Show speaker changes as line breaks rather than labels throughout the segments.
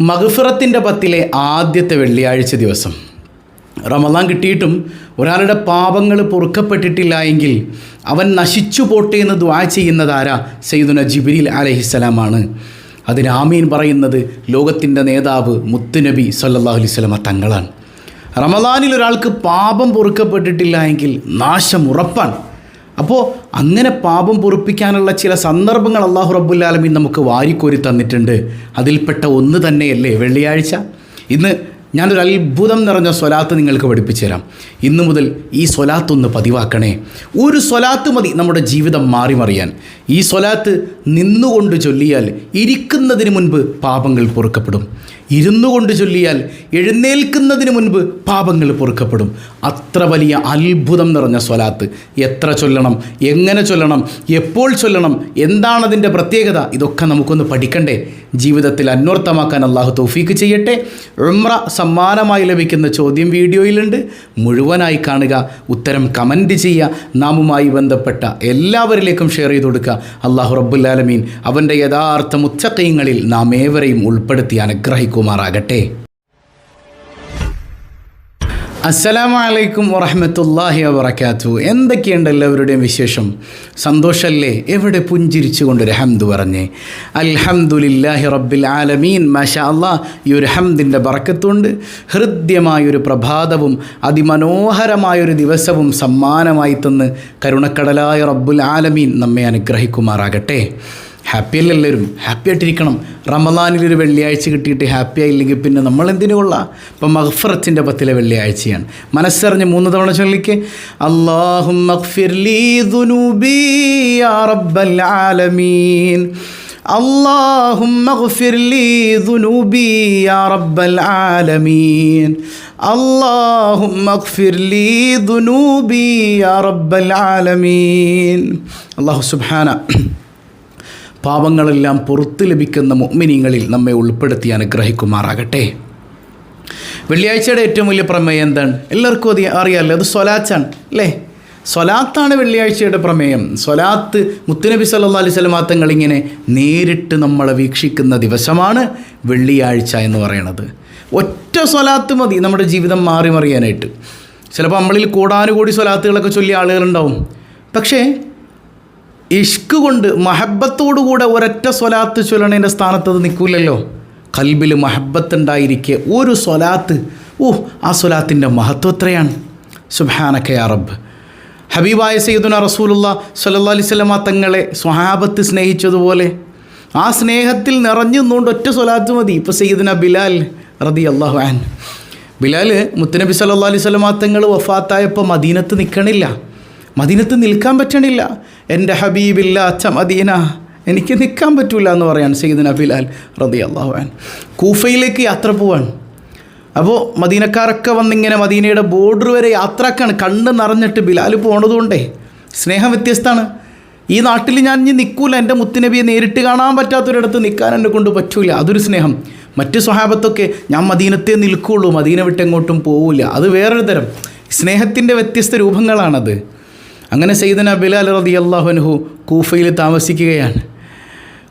മഗ്ഫിറത്തിന്റെ പത്തിലെ ആദ്യത്തെ വെള്ളിയാഴ്ച ദിവസം. റമദാൻ കിട്ടിയിട്ടും ഒരാളുടെ പാപങ്ങൾ പൊറുക്കപ്പെട്ടിട്ടില്ല എങ്കിൽ അവൻ നശിച്ചു പോട്ടെ എന്ന് ദ്വാ ചെയ്യുന്നതാരാ സയ്യിദുന ജിബിരിൽ അലഹിസ്സലാമാണ്. അതിന് ആമീൻ പറയുന്നത് ലോകത്തിന്റെ നേതാവ് മുത്തുനബി സല്ലല്ലാഹു അലൈഹി സ്വലമ തങ്ങളാണ്. റമദാനിൽ ഒരാൾക്ക് പാപം പൊറുക്കപ്പെട്ടിട്ടില്ല എങ്കിൽ നാശം ഉറപ്പാണ്. അപ്പോൾ അങ്ങനെ പാപം പൊറുപ്പിക്കാനുള്ള ചില സന്ദർഭങ്ങൾ അള്ളാഹു റബ്ബുല്ലാലമീൻ നമുക്ക് വാരിക്കോരി തന്നിട്ടുണ്ട്. അതിൽപ്പെട്ട ഒന്ന് തന്നെയല്ലേ? വെള്ളിയാഴ്ച. ഇന്ന് ഞാനൊരു അത്ഭുതം നിറഞ്ഞ സ്വലാത്ത് നിങ്ങൾക്ക് പഠിപ്പിച്ചു തരാം. ഇന്നു മുതൽ ഈ സ്വലാത്ത് ഒന്ന് പതിവാക്കണേ. ഒരു സ്വലാത്ത് മതി നമ്മുടെ ജീവിതം മാറി മറിയാൻ. ഈ സ്വലാത്ത് നിന്നുകൊണ്ട് ചൊല്ലിയാൽ ഇരിക്കുന്നതിന് മുൻപ് പാപങ്ങൾ പൊറുക്കപ്പെടും. ഇരുന്നു കൊണ്ട് ചൊല്ലിയാൽ എഴുന്നേൽക്കുന്നതിന് മുൻപ് പാപങ്ങൾ പൊറുക്കപ്പെടും. അത്ര വലിയ അത്ഭുതം നിറഞ്ഞ സ്വലാത്ത്. എത്ര ചൊല്ലണം എങ്ങനെ ചൊല്ലണം എപ്പോൾ ചൊല്ലണം എന്താണതിന്റെ പ്രത്യേകത ഇതൊക്കെ നമുക്കൊന്ന് പഠിക്കണ്ടേ. ജീവിതത്തിൽ അന്വർത്ഥമാക്കാൻ അള്ളാഹു തൗഫീക്ക് ചെയ്യട്ടെ. ഉമ്ര സമ്മാനമായി ലഭിക്കുന്ന ചോദ്യം വീഡിയോയിലുണ്ട്. മുഴുവനായി കാണുക ഉത്തരം കമന്റ് ചെയ്യുക നാമുമായി ബന്ധപ്പെട്ട എല്ലാവരിലേക്കും ഷെയർ ചെയ്ത് കൊടുക്കുക. അള്ളാഹു റബ്ബുല്ലാലമീൻ അവന്റെ യഥാർത്ഥ മുച്ചക്കയങ്ങളിൽ നാം ഏവരെയും ഉൾപ്പെടുത്തി അനുഗ്രഹിക്കുമാറാകട്ടെ അസ്സലാമു അലൈക്കും വറഹമത്തല്ലാഹി വബർക്കാത്തു എന്തൊക്കെയുണ്ട് എല്ലാവരുടെയും വിശേഷം? സന്തോഷമല്ലേ എവിടെ പുഞ്ചിരിച്ചുകൊണ്ട് ഹംദ് പറഞ്ഞേ. അൽഹംദുലില്ലാഹി റബ്ബിൽ ആലമീൻ. മാഷാ അല്ലാ ഈ ഒരു ഹംദിന്റെ ബറക്കത്തുണ്ട്. ഹൃദ്യമായൊരു പ്രഭാതവും അതിമനോഹരമായൊരു ദിവസവും സമ്മാനമായി തന്ന് കരുണക്കടലായ റബ്ബുൽ ആലമീൻ നമ്മെ അനുഗ്രഹിക്കുമാറാകട്ടെ. ഹാപ്പി അല്ല എല്ലാവരും ഹാപ്പി ആയിട്ടിരിക്കണം റമദാനിലൊരു വെള്ളിയാഴ്ച കിട്ടിയിട്ട് ഹാപ്പി ആയില്ലെങ്കിൽ പിന്നെ നമ്മൾ എന്തിനു കൊള്ളാം ഇപ്പം മഹ്ഫറത്തിൻ്റെ പത്തിലെ വെള്ളിയാഴ്ചയാണ് മനസ്സറിഞ്ഞ് മൂന്ന് തവണ ചൊല്ലിക്ക് അള്ളാഹും ആലമീൻ اللهم اغفر لي ذنوبي يا رب العالمين اللهم اغفر لي ذنوبي يا رب العالمين الله سبحانه പാപങ്ങളെല്ലാം പുറത്തു ലഭിക്കുന്ന മുഅ്മിനീങ്ങളിൽ നമ്മെ ഉൾപ്പെടുത്തി അനുഗ്രഹിക്കുമാറാകട്ടെ. വെള്ളിയാഴ്ചയുടെ ഏറ്റവും വലിയ പ്രമേയം എന്താണ്? എല്ലാവർക്കും അത് അറിയാമല്ലോ അത് സ്വലാച്ചാണ് അല്ലേ? സ്വലാത്താണ് വെള്ളിയാഴ്ചയുടെ പ്രമേയം. സ്വലാത്ത് മുത്തുനബി സല്ലാ അലൈഹി സ്വലമാത്തങ്ങൾ ഇങ്ങനെ നേരിട്ട് നമ്മളെ വീക്ഷിക്കുന്ന ദിവസമാണ് വെള്ളിയാഴ്ച എന്ന് പറയണത്. ഒറ്റ സ്വലാത്ത് മതി നമ്മുടെ ജീവിതം മാറി മറിയാനായിട്ട് ചിലപ്പോൾ നമ്മളിൽ കൂടാനുകൂടി സ്വലാത്തുകളൊക്കെ ചൊല്ലിയ ആളുകളുണ്ടാവും. പക്ഷേ ഇഷ്ക് കൊണ്ട് മഹബത്തോടുകൂടെ ഒരൊറ്റ സ്വലാത്ത് ചൊല്ലണേന്റെ സ്ഥാനത്ത് അത് നിൽക്കില്ലല്ലോ കൽബിൽ മഹബത്ത് ഉണ്ടായിരിക്കെ ഒരു സ്വലാത്ത്. ഓ ആ സ്വലാത്തിന്റെ മഹത്വം എത്രയാണ്? സുബാനക്കെ അറബ് ഹബീബായ സയ്യിദുന റസൂലുള്ള സല്ലാ അലൈഹി സ്വലമ തങ്ങളെ സ്വഹാബത്ത് സ്നേഹിച്ചതുപോലെ ആ സ്നേഹത്തിൽ നിറഞ്ഞു നിന്നുകൊണ്ട് ഒറ്റ സ്വലാത്ത് മതി. ഇപ്പോൾ സയ്യിദുന ബിലാൽ റതി അള്ളാഹു ബിലാൽ മുത്തനബി സല്ലാ അലൈഹി സ്വലമാ തങ്ങൾ വഫാത്തായപ്പോൾ മദീനത്ത് നിൽക്കണില്ല മദീനത്ത് നിൽക്കാൻ പറ്റണില്ല. എന്റെ ഹബീബില്ല അച്ഛ മദീന. എനിക്ക് നിൽക്കാൻ പറ്റില്ല എന്ന് പറയാൻ സയ്യിദുന ബിലാൽ റതി അള്ളാഹുവാൻ കൂഫയിലേക്ക് യാത്ര പോവാൻ അപ്പോൾ മദീനക്കാരൊക്കെ വന്നിങ്ങനെ മദീനയുടെ ബോർഡർ വരെ യാത്രക്കാണ്. കണ്ണ് നിറഞ്ഞിട്ട് ബിലാൽ പോണതുകൊണ്ടേ സ്നേഹം വ്യത്യസ്തമാണ് ഈ നാട്ടിൽ ഞാൻ ഇനി നിൽക്കൂല. എന്റെ മുത്തുനബിയെ നേരിട്ട് കാണാൻ പറ്റാത്തൊരിടത്ത് നിൽക്കാൻ എന്നെ കൊണ്ട് പറ്റൂല. അതൊരു സ്നേഹം. മറ്റ് സ്വഹാബത്തൊക്കെ ഞാൻ മദീനത്തെ നിൽക്കുള്ളൂ. മദീന വിട്ട് എങ്ങോട്ടും പോവില്ല അത് വേറൊരു തരം. സ്നേഹത്തിന്റെ വ്യത്യസ്ത രൂപങ്ങളാണത്. അങ്ങനെ സെയ്ദന ബിലാൽ റതി അള്ളാഹുനഹു കൂഫയിൽ താമസിക്കുകയാണ്.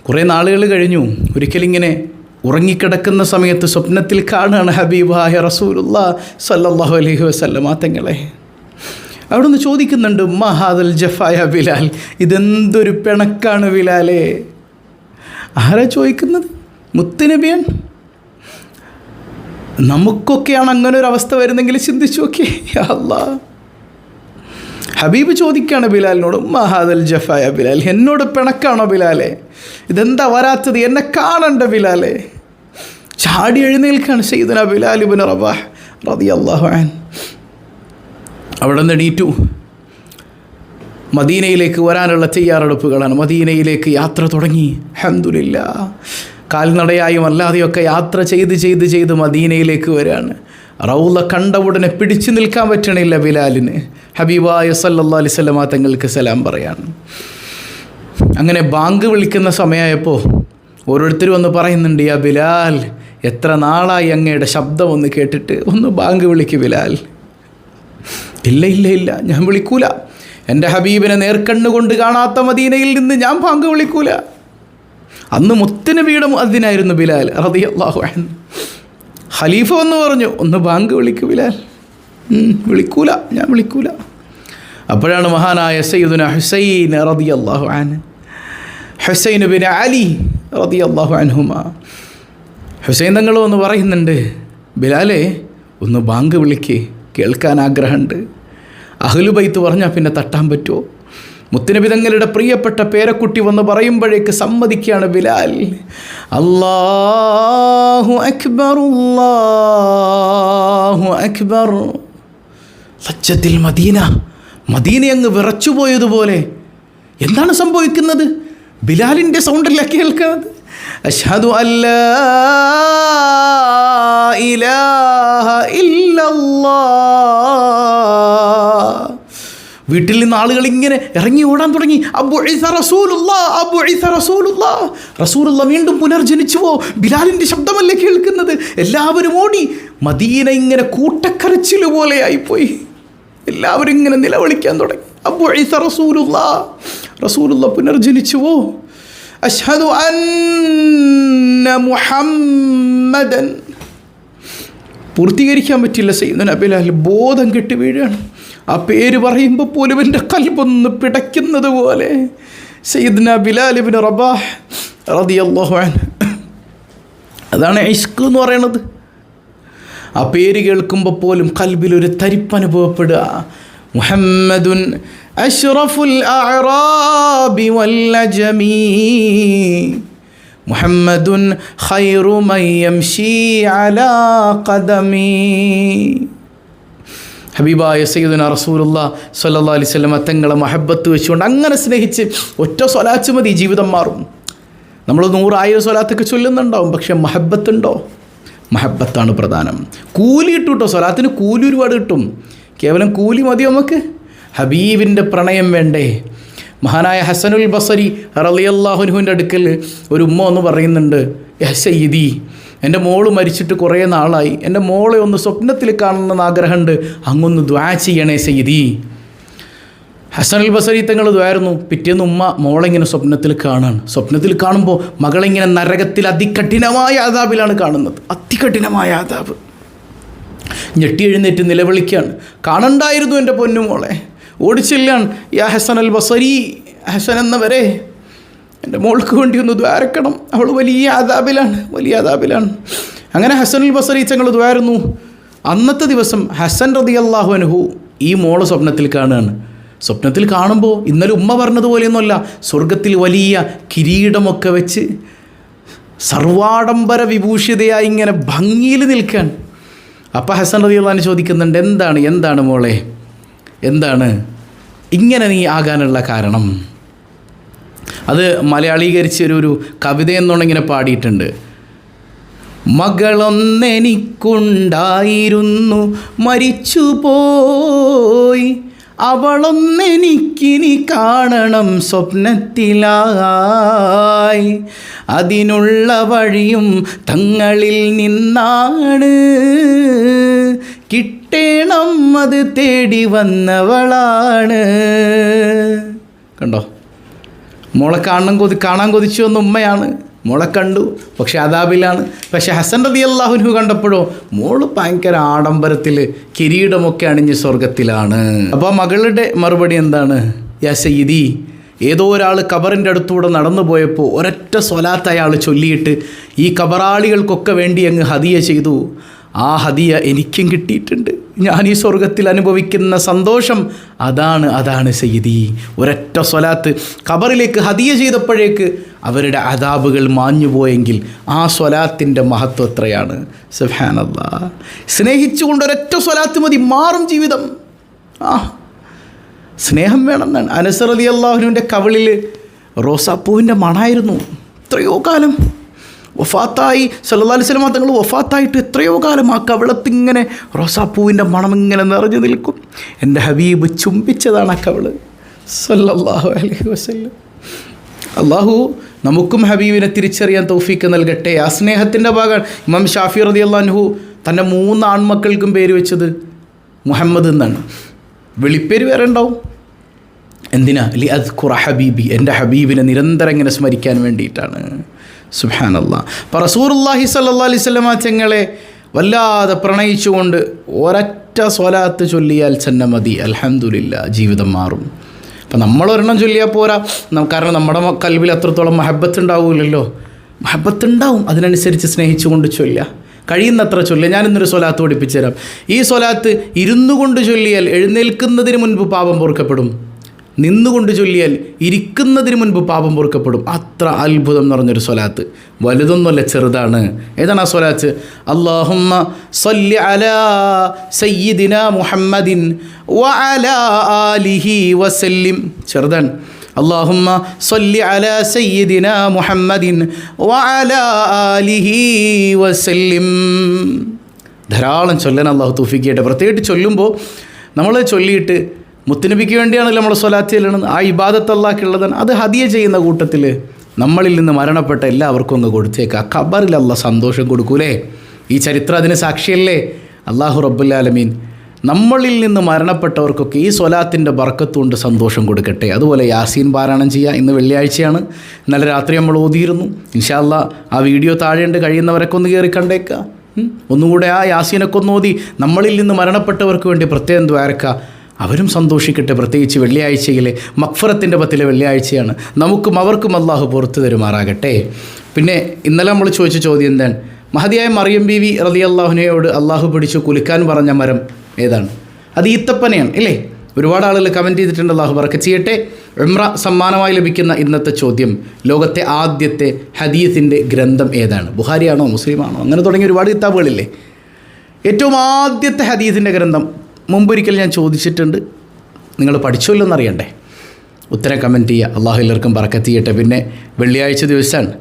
കുറേ നാളുകൾ കഴിഞ്ഞു. ഒരിക്കലിങ്ങനെ ഉറങ്ങിക്കിടക്കുന്ന സമയത്ത് സ്വപ്നത്തിൽ കാണുകയാണ് ഹബീബായ റസൂലുള്ള സല്ലല്ലാഹു അലൈഹി വസല്ലമ തങ്ങളെ. അവിടുന്ന് ചോദിക്കുന്നുണ്ട് മഹാദൽ ജഫായ ബിലാൽ ഇതെന്തൊരു പിണക്കാണ് ബിലാലേ? ആരാ ചോദിക്കുന്നത്? മുത്തുനബിയൻ. നമുക്കൊക്കെയാണ് അങ്ങനെ ഒരു അവസ്ഥ വരുന്നെങ്കിൽ ചിന്തിച്ചു നോക്കിയേ. അല്ലാ ഹബീബ് ചോദിക്കുകയാണ് ബിലാലിനോട് മഹാദൽ ജഫായ ബിലാൽ എന്നോട് പിണക്കാണോ ബിലാലെ? ഇതെന്താ വരാത്തത്? എന്നെ കാണണ്ട ബിലാലെ. ചാടി എഴുന്നേൽക്കാണ് ബിലാൽ റബാ റബാഹ് റതി അള്ളാഹുൻ അവിടെ നിന്ന് എണീറ്റു. മദീനയിലേക്ക് വരാനുള്ള തയ്യാറെടുപ്പുകളാണ്. മദീനയിലേക്ക് യാത്ര തുടങ്ങി. അഹമ്മദില്ല കാൽനടയായും അല്ലാതെയൊക്കെ യാത്ര ചെയ്ത് ചെയ്ത് ചെയ്ത് മദീനയിലേക്ക് വരികയാണ്. റൗല കണ്ട ഉടനെ പിടിച്ചു നിൽക്കാൻ പറ്റണില്ല ബിലാലിന്. ഹബീബായ സല്ലാ അലിസ്വല്ലാ തങ്ങൾക്ക് സലാം പറയാണ് അങ്ങനെ ബാങ്ക് വിളിക്കുന്ന സമയമായപ്പോൾ ഓരോരുത്തരും ഒന്ന് പറയുന്നുണ്ട് യാ ബിലാൽ എത്ര നാളായി അങ്ങയുടെ ശബ്ദം ഒന്ന് കേട്ടിട്ട് ഒന്ന് ബാങ്ക് വിളിക്ക് ബിലാൽ. ഇല്ല ഇല്ല ഇല്ല ഞാൻ വിളിക്കൂല. എന്റെ ഹബീബിനെ നേർക്കണ്ണുകൊണ്ട് കാണാത്ത മദീനയിൽ നിന്ന് ഞാൻ ബാങ്ക് വിളിക്കൂല. അന്ന് മുത്തനബിയുടെ അതിനായിരുന്നു ബിലാൽ റതി അള്ളാഹു ഖലീഫ വന്ന് പറഞ്ഞു ഒന്ന് ബാങ്ക് വിളിക്കു ബിലാൽ. വിളിക്കൂല ഞാൻ വിളിക്കൂല. അപ്പോഴാണ് മഹാനായ സയ്യിദുന ഹുസൈൻ റതി അള്ളാഹു ഹുസൈൻ ബിൻ അലി റതി അള്ളാഹു ഹുസൈൻ തങ്ങൾ ഒന്ന് പറയുന്നുണ്ട് ബിലാലെ ഒന്ന് ബാങ്ക് വിളിക്ക് കേൾക്കാൻ ആഗ്രഹമുണ്ട്. അഹ്ലുബൈത്ത് പറഞ്ഞാൽ പിന്നെ തട്ടാൻ പറ്റുമോ മുത്തുനബി തങ്ങളുടെ പ്രിയപ്പെട്ട പേരക്കുട്ടി വന്ന് പറയുമ്പോഴേക്ക് സമ്മതിക്കുകയാണ് ബിലാൽ. അല്ലാഹു അക്ബർ അല്ലാഹു അക്ബർ. സച്ചത്തിൽ മദീന മദീന അങ്ങ് വിറച്ചുപോയതുപോലെ എന്താണ് സംഭവിക്കുന്നത്? ബിലാലിന്റെ സൗണ്ടല്ല കേൾക്കുന്നത് അഷ്ഹദു അല്ലാ ഇലാഹ വീട്ടിൽ നിന്ന് ആളുകൾ ഇങ്ങനെ ഇറങ്ങി ഓടാൻ തുടങ്ങി. വീണ്ടും പുനർജനിച്ചുവോ? ബിലാലിന്റെ ശബ്ദമല്ലേ കേൾക്കുന്നത്? എല്ലാവരും ഓടി. മദീന ഇങ്ങനെ കൂട്ടക്കരച്ചിൽ പോലെ ആയിപ്പോയി. എല്ലാവരും ഇങ്ങനെ നിലവിളിക്കാൻ തുടങ്ങി. അബു റസൂലുള്ള. റസൂലുള്ള പുനർജനിച്ചുവോ? അഷ്ഹദു അന്ന മുഹമ്മദൻ. പൂർത്തീകരിക്കാൻ പറ്റില്ല സൈദന ബിലാൽ. ബോധം കെട്ടി വീഴുകയാണ് ആ പേര് പറയുമ്പോൾ പോലും എന്റെ കൽബൊന്ന് പിടയ്ക്കുന്നത് പോലെ. സയ്യിദ്ന ബിലാലിബിന് റബാഹ് റതി അൻഹു. അതാണ് ഇഷ്ക് എന്ന് പറയണത്. ആ പേര് കേൾക്കുമ്പോൾ പോലും കൽബിലൊരു തരിപ്പ് അനുഭവപ്പെടുക. മുഹമ്മദുൻ അഷ്റഫുൽ അഅറാബി വല്ലജമീ. മുഹമ്മദുൻ ഖൈറു മൻ യംശി അലാ ഖദമീ. ഹബീബായ സയ്യിദുന റസൂലുള്ള സല്ലല്ലാഹു അലൈഹി വസല്ലം തങ്ങളെ മഹബത്ത് വെച്ചുകൊണ്ട് അങ്ങനെ സ്നേഹിച്ച് ഒറ്റ സ്വലാച്ച് മതി ജീവിതം മാറും. നമ്മൾ നൂറായിരം സ്വലാത്തൊക്കെ ചൊല്ലുന്നുണ്ടാവും പക്ഷെ മഹബത്തുണ്ടോ? മഹബത്താണ് പ്രധാനം. കൂലി കിട്ടും കേട്ടോ സ്വലാത്തിന് കൂലി ഒരുപാട് കിട്ടും. കേവലം കൂലി മതിയോ നമുക്ക്? ഹബീബിന്റെ പ്രണയം വേണ്ടേ? മഹാനായ ഹസനുൽ ബസരി റളിയല്ലാഹുനുവിന്റെ അടുക്കൽ ഒരു ഉമ്മ എന്ന് പറയുന്നുണ്ട് "യാ സയ്യിദി എന്റെ മോൾ മരിച്ചിട്ട് കുറേ നാളായി. എന്റെ മോളെ ഒന്ന് സ്വപ്നത്തിൽ കാണണമെന്ന് ആഗ്രഹമുണ്ട്. അങ്ങൊന്ന് ദ്വാ ചെയ്യണേ സെയ്തി ഹസൻ അൽ ബസരി തങ്ങൾ ഇതായിരുന്നു പിറ്റേന്ന് ഉമ്മ മോളെങ്ങനെ സ്വപ്നത്തിൽ കാണാണ്. സ്വപ്നത്തിൽ കാണുമ്പോൾ മകളിങ്ങനെ നരകത്തിൽ അതികഠിനമായ ആദാബിലാണ് കാണുന്നത്. അതികഠിനമായ ആദാബ്. ഞെട്ടി എഴുന്നേറ്റ് നിലവിളിക്കുകയാണ് കാണണ്ടായിരുന്നു എന്റെ പൊന്നുമോളെ ഓടിച്ചില്ലാണ് യാ ഹസൻ അൽ ബസരി ഹസൻ എന്നവരെ എന്റെ മോൾക്ക് വേണ്ടി ഒന്ന് ദ്വാരക്കണം. അവൾ വലിയ ആദാബിലാണ് വലിയ ആദാബിലാണ്. അങ്ങനെ ഹസനുൽ ബസറി തങ്ങൾ ദ്വാരുന്നു. അന്നത്തെ ദിവസം ഹസൻ റതി അള്ളാഹു അനുഹു ഈ മോൾ സ്വപ്നത്തിൽ കാണുകയാണ്. സ്വപ്നത്തിൽ കാണുമ്പോൾ ഇന്നലെ ഉമ്മ പറഞ്ഞതുപോലെയൊന്നുമല്ല സ്വർഗത്തിൽ വലിയ കിരീടമൊക്കെ വെച്ച് സർവാഡംബര വിഭൂഷിതയായി ഇങ്ങനെ ഭംഗിയിൽ നിൽക്കാൻ അപ്പം ഹസൻ റതി അള്ളഹാൻ ചോദിക്കുന്നുണ്ട് എന്താണ് എന്താണ് മോളെ? എന്താണ്? ഇങ്ങനെ നീ ആകാനുള്ള കാരണം? അത് മലയാളീകരിച്ച ഒരു ഒരു കവിത എന്നോണിങ്ങനെ പാടിയിട്ടുണ്ട്. മകളൊന്നെനിക്കുണ്ടായിരുന്നു മരിച്ചുപോയി. അവളൊന്നെനിക്കിനി കാണണം സ്വപ്നത്തിലായി. അതിനുള്ള വഴിയും തങ്ങളിൽ നിന്നാണ്. കിട്ടേണം അത് തേടി വന്നവളാണ്. കണ്ടോ? മോളെ കാണാൻ കൊതി കാണാൻ കൊതിച്ചു വന്ന ഉമ്മയാണ്. മോളെ കണ്ടു പക്ഷെ അതാബിലാണ് പക്ഷെ ഹസൻ റതി അള്ളാഹുനു കണ്ടപ്പോഴോ മോൾ ഭയങ്കര ആഡംബരത്തിൽ കിരീടമൊക്കെ അണിഞ്ഞ് സ്വർഗത്തിലാണ് അപ്പോൾ മകളുടെ മറുപടി എന്താണ്? യാ സയ്യിദി ഏതോ ഒരാൾ കബറിന്റെ അടുത്തൂടെ നടന്നു പോയപ്പോൾ ഒരൊറ്റ സ്വലാത്ത് അയാൾ ചൊല്ലിയിട്ട് ഈ കബറാളികൾക്കൊക്കെ വേണ്ടി അങ്ങ് ഹദിയ ചെയ്തു. ആ ഹദിയ എനിക്കും കിട്ടിയിട്ടുണ്ട്. ഞാൻ ഈ സ്വർഗത്തിൽ അനുഭവിക്കുന്ന സന്തോഷം അതാണ് അതാണ് സയ്യിദി. ഒരൊറ്റ സ്വലാത്ത്. ഖബറിലേക്ക് ഹദിയ ചെയ്തപ്പോഴേക്ക് അവരുടെ അതാബുകൾ മാഞ്ഞുപോയെങ്കിൽ ആ സ്വലാത്തിന്റെ മഹത്വം എത്രയാണ്? സുഹാനല്ല സ്നേഹിച്ചുകൊണ്ട് ഒരൊറ്റ സ്വലാത്ത് മതി മാറും ജീവിതം. ആ സ്നേഹം വേണമെന്നാണ്. അനസർ അലി അള്ളാഹുവിന്റെ കവിളിൽ റോസാപ്പൂവിന്റെ മണായിരുന്നു. എത്രയോ കാലം വഫാത്തായി. സല്ലാ അലൈഹി വസല്ലം തങ്ങൾ വഫാത്തായിട്ട് എത്രയോ കാലം ആ കവിളത്തിങ്ങനെ റോസാപ്പൂവിന്റെ മണം ഇങ്ങനെ നിറഞ്ഞു നിൽക്കും. എന്റെ ഹബീബ് ചുംബിച്ചതാണ് ആ കവിൾ. സല്ലാഹു അലഹി വസല്ലം. അള്ളാഹു നമുക്കും ഹബീബിനെ തിരിച്ചറിയാൻ തൗഫീക്ക് നൽകട്ടെ. ആ സ്നേഹത്തിന്റെ ഭാഗം ഇമാം ഷാഫി റതി അള്ളാഹു തന്റെ മൂന്ന് ആൺമക്കൾക്കും പേര് വെച്ചത് മുഹമ്മദ് എന്നാണ്. വെളിപ്പേര് വേറെ ഉണ്ടാവും. എന്തിനാ? ലി അത് ഖുറ ഹബീബി. എന്റെ ഹബീബിനെ നിരന്തരം ഇങ്ങനെ സ്മരിക്കാൻ വേണ്ടിയിട്ടാണ്. സുഹാനല്ല അപ്പം റസൂർല്ലാഹി സല്ലാ അലൈഹി സ്വലമ ചെങ്ങളെ വല്ലാതെ പ്രണയിച്ചുകൊണ്ട് ഒരൊറ്റ സ്വലാത്ത് ചൊല്ലിയാൽ ചെന്ന മതി. അൽഹംദുലില്ല ജീവിതം മാറും. അപ്പം നമ്മളൊരെണ്ണം ചൊല്ലിയാൽ പോരാ. കാരണം നമ്മുടെ കൽവിൽ അത്രത്തോളം മഹബത്ത് ഉണ്ടാവില്ലല്ലോ മഹബത്ത് ഉണ്ടാവും അതിനനുസരിച്ച് സ്നേഹിച്ചുകൊണ്ട് ചൊല്ലുക. കഴിയുന്നത്ര ചൊല്ലുക. ഞാനിന്നൊരു സ്വലാത്ത് പഠിപ്പിച്ചു തരാം ഈ സ്വലാത്ത് ഇരുന്നു കൊണ്ട് ചൊല്ലിയാൽ എഴുന്നേൽക്കുന്നതിന് മുൻപ് പാപം പൊറുക്കപ്പെടും. നിന്നുകൊണ്ട് ചൊല്ലിയാൽ ഇരിക്കുന്നതിന് മുൻപ് പാപം പൊറുക്കപ്പെടും അത്ര അത്ഭുതം എന്ന് പറഞ്ഞൊരു സ്വലാത്ത് വലുതൊന്നുമല്ല ചെറുതാണ് ഏതാണ് ആ സ്വലാത്ത് അള്ളാഹുമ്മ സല്ലി അലാ സയ്യിദിന മുഹമ്മദിൻ വ അലാ ആലിഹി വസല്ലിം ചെറുതാണ് اللهم صل على سيدنا محمد وعلى آله وسلم ധാരാളം ചൊല്ലാൻ അള്ളാഹു തൂഫിക്കട്ടെ പ്രത്യേകിച്ച് ചൊല്ലുമ്പോൾ നമ്മൾ ചൊല്ലിയിട്ട് മുത്തുനബിക്ക് വേണ്ടിയാണല്ലോ നമ്മൾ സ്വലാത്ത് ചെല്ലണത്. ആ ഇബാദത്ത് അള്ളാഹ്ക്കുള്ളതാണ്. അത് ഹദിയ ചെയ്യുന്ന കൂട്ടത്തിൽ നമ്മളിൽ നിന്ന് മരണപ്പെട്ട എല്ലാവർക്കും അങ്ങ് കൊടുത്തേക്കാം. ഖബറിൽ സന്തോഷം കൊടുക്കൂലേ? ഈ ചരിത്രം അതിന് സാക്ഷിയല്ലേ? അള്ളാഹു റബ്ബുല്ലാലമീൻ നമ്മളിൽ നിന്ന് മരണപ്പെട്ടവർക്കൊക്കെ ഈ സ്വലാത്തിന്റെ ബർക്കത്തുകൊണ്ട് സന്തോഷം കൊടുക്കട്ടെ. അതുപോലെ യാസീൻ പാരായണം ചെയ്യുക ഇന്ന് വെള്ളിയാഴ്ചയാണ്. ഇന്നലെ രാത്രി നമ്മൾ ഓതിയിരുന്നു. ഇൻഷാല്ല ആ വീഡിയോ താഴെയുണ്ട് കഴിയുന്നവരൊക്കെ ഒന്ന് കയറി കണ്ടേക്കുക ഒന്നുകൂടെ ആ യാസീനൊക്കെ ഒന്ന് ഓതി. നമ്മളിൽ നിന്ന് മരണപ്പെട്ടവർക്ക് വേണ്ടി പ്രത്യേകം ദ്വാരക്കുക അവരും സന്തോഷിക്കട്ടെ. പ്രത്യേകിച്ച് വെള്ളിയാഴ്ചയിലെ മക്ഫറത്തിന്റെ പത്തിലെ വെള്ളിയാഴ്ചയാണ്. നമുക്കും അവർക്കും അള്ളാഹു പുറത്തു തരുമാറാകട്ടെ. പിന്നെ ഇന്നലെ നമ്മൾ ചോദിച്ച ചോദ്യം എന്താണ്? മഹതിയായ മറിയം ബി വി റതി അള്ളാഹുനയോട് അള്ളാഹു പിടിച്ചു കുലുക്കാൻ പറഞ്ഞ മരം ഏതാണ്? അത് ഈത്തപ്പനയാണ് ഇല്ലേ? ഒരുപാട് ആളുകൾ കമന്റ് ചെയ്തിട്ടുണ്ട് അള്ളാഹു പറക്ക ചെയ്യട്ടെ. ഉംറ സമ്മാനമായി ലഭിക്കുന്ന ഇന്നത്തെ ചോദ്യം ലോകത്തെ ആദ്യത്തെ ഹദീസിന്റെ ഗ്രന്ഥം ഏതാണ്? ബുഹാരിയാണോ മുസ്ലിമാണോ? അങ്ങനെ തുടങ്ങിയ ഒരുപാട് കിതാബുകളില്ലേ? ഏറ്റവും ആദ്യത്തെ ഹദീസിന്റെ ഗ്രന്ഥം മുമ്പൊരിക്കൽ ഞാൻ ചോദിച്ചിട്ടുണ്ട്. നിങ്ങൾ പഠിച്ചല്ലോ എന്നറിയണ്ടേ? ഉത്തരം കമന്റ് ചെയ്യുക. അള്ളാഹു എല്ലാവർക്കും പറക്കത്തിയട്ടെ പിന്നെ വെള്ളിയാഴ്ച ദിവസമാണ്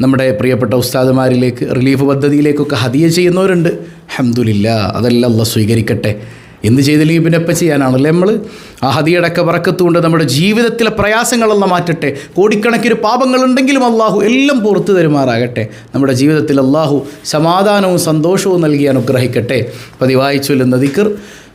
നമ്മുടെ പ്രിയപ്പെട്ട ഉസ്താദുമാരിലേക്ക് റിലീഫ് പദ്ധതിയിലേക്കൊക്കെ ഹതിയ ചെയ്യുന്നവരുണ്ട്. അഹമ്മദില്ല അതെല്ലാം അല്ല സ്വീകരിക്കട്ടെ. എന്ത് ചെയ്തില്ലെങ്കിൽ പിന്നെ എപ്പം ചെയ്യാനാണല്ലേ നമ്മൾ ആ ഹദിയടക്ക പറക്കത്തുകൊണ്ട് നമ്മുടെ ജീവിതത്തിലെ പ്രയാസങ്ങളെല്ലാം മാറ്റട്ടെ. കോടിക്കണക്കിന് പാപങ്ങളുണ്ടെങ്കിലും അള്ളാഹു എല്ലാം പുറത്തു തരുമാറാകട്ടെ. നമ്മുടെ ജീവിതത്തിൽ അള്ളാഹു സമാധാനവും സന്തോഷവും നൽകി അനുഗ്രഹിക്കട്ടെ. പതിവായി ചൊല്ലുന്ന ദിക്കർ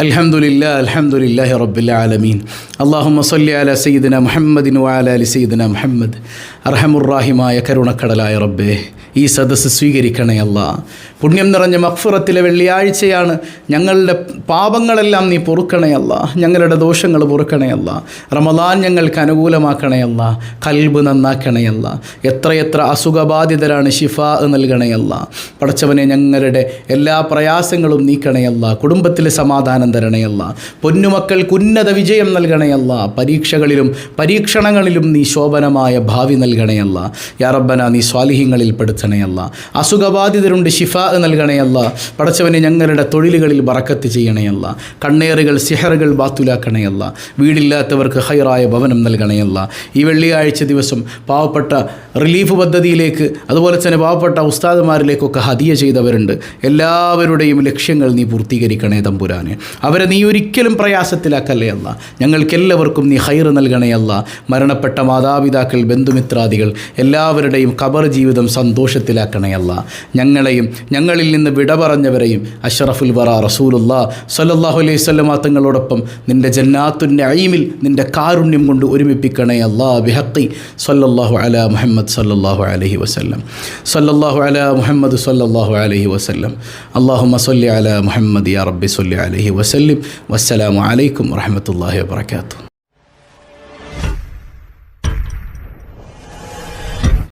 الحمد لله الحمد لله رب العالمين اللهم صل على سيدنا محمد وعلى ال سيدنا محمد അർഹമുറാഹിമായ കരുണക്കടലായ റബ്ബേ ഈ സദസ്സ് സ്വീകരിക്കണേ അല്ല പുണ്യം നിറഞ്ഞ മക്ഫുറത്തിലെ വെള്ളിയാഴ്ചയാണ് ഞങ്ങളുടെ പാപങ്ങളെല്ലാം നീ പൊറുക്കണയല്ല ഞങ്ങളുടെ ദോഷങ്ങൾ പൊറുക്കണയല്ല റമദാൻ ഞങ്ങൾക്ക് അനുകൂലമാക്കണയല്ല കൽബ് നന്നാക്കണയല്ല എത്രയെത്ര അസുഖബാധിതരാണ് ഷിഫ നൽകണയല്ല പടച്ചവനെ ഞങ്ങളുടെ എല്ലാ പ്രയാസങ്ങളും നീക്കണയല്ല കുടുംബത്തിലെ സമാധാനം തരണയല്ല പൊന്നുമക്കൾക്ക് ഉന്നത വിജയം നൽകണയല്ല പരീക്ഷകളിലും പരീക്ഷണങ്ങളിലും നീ ശോഭനമായ ഭാവി നൽകണയല്ല യാറബ്ബന നീ സ്വാലിഹ്യങ്ങളിൽ പെടുത്തണേ അല്ല. അസുഖബാധിതരുണ്ട് ഷിഫ നൽകണേ അല്ല. പടച്ചവനെ ഞങ്ങളുടെ തൊഴിലുകളിൽ ബറക്കത്ത് ചെയ്യണേ അല്ല. കണ്ണേറുകൾ സിഹറുകൾ ബാത്തുലാക്കണേ അല്ല. വീടില്ലാത്തവർക്ക് ഹൈറായ ഭവനം നൽകണേ അല്ല. ഈ വെള്ളിയാഴ്ച ദിവസം പാവപ്പെട്ട റിലീഫ് പദ്ധതിയിലേക്ക് അതുപോലെ തന്നെ പാവപ്പെട്ട ഉസ്താദുമാരിലേക്കൊക്കെ ഹതിയ ചെയ്തവരുണ്ട്. എല്ലാവരുടെയും ലക്ഷ്യങ്ങൾ നീ പൂർത്തീകരിക്കണേ തമ്പുരാനെ. അവരെ നീ ഒരിക്കലും പ്രയാസത്തിലാക്കല്ലേ അല്ല. ഞങ്ങൾക്കെല്ലാവർക്കും നീ ഹൈർ നൽകണേ അല്ല. മരണപ്പെട്ട മാതാപിതാക്കൾ ബന്ധുമിത്രാദികൾ എല്ലാവരുടെയും കബർ ജീവിതം സന്തോഷത്തിലാക്കണേ അല്ല. ഞങ്ങളെയും ഞങ്ങളിൽ നിന്ന് വിട പറഞ്ഞവരെയും അഷറഫുൽ വറ റസൂലുള്ള സല്ലല്ലാഹു അലൈഹി സ്വല്ലമ തങ്ങളോടൊപ്പം നിന്റെ ജന്നാത്തുന്റെ അയിമിൽ നിന്റെ കാരുണ്യം കൊണ്ട് ഒരുമിപ്പിക്കണേ അല്ലാ ബിഹക്കി സല്ലല്ലാഹു അല മുഹമ്മദ് സല്ലല്ലാഹു അലഹി വസ്ല്ലം. സല്ലല്ലാഹു അല മുഹമ്മദ് സല്ലല്ലാഹു അലഹി വസല്ലം. അള്ളാഹു സല്ലി അല മുഹമ്മദ് യാ റബ്ബി സല്ലി അലഹി വസ്ല്ലിം. വസ്സലാമു അലൈക്കും വറഹ്മത്തുള്ളാഹി വബറകാതുഹു.